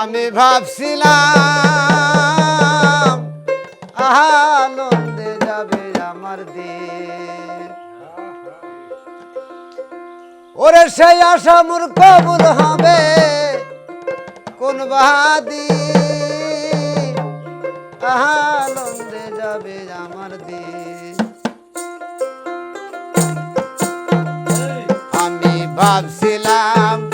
আমি ভাবছিলাম আনন্দে যাবে আমার দিন ওরে সেই আশা মোর কবুল হবে, কোন বাহাদি আনন্দে যাবে আমার দিন আমি ভাবছিলাম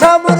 সামর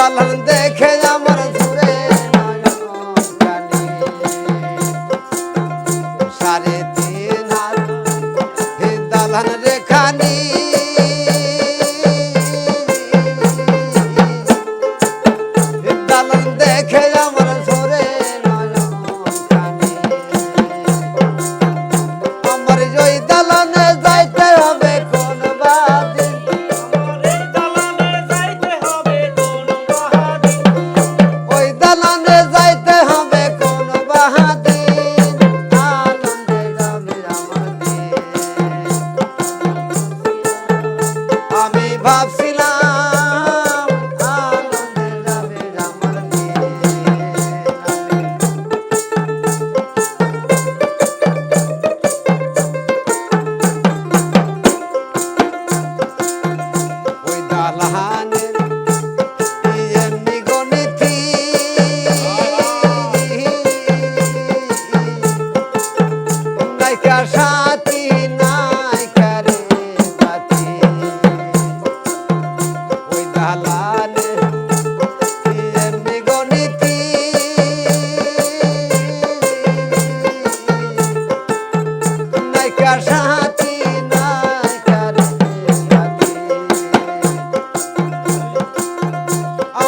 কালার দেখে আমার ঘুরে সাড়ে তিন দালান রেখানি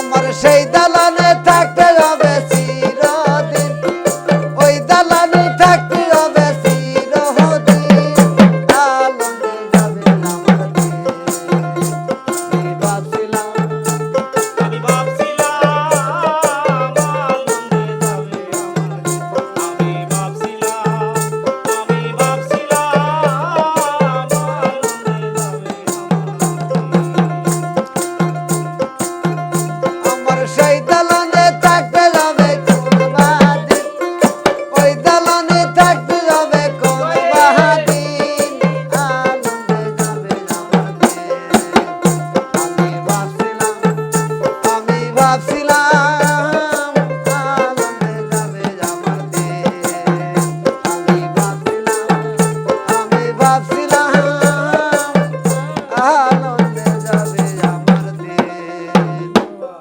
আমার সেই দালানে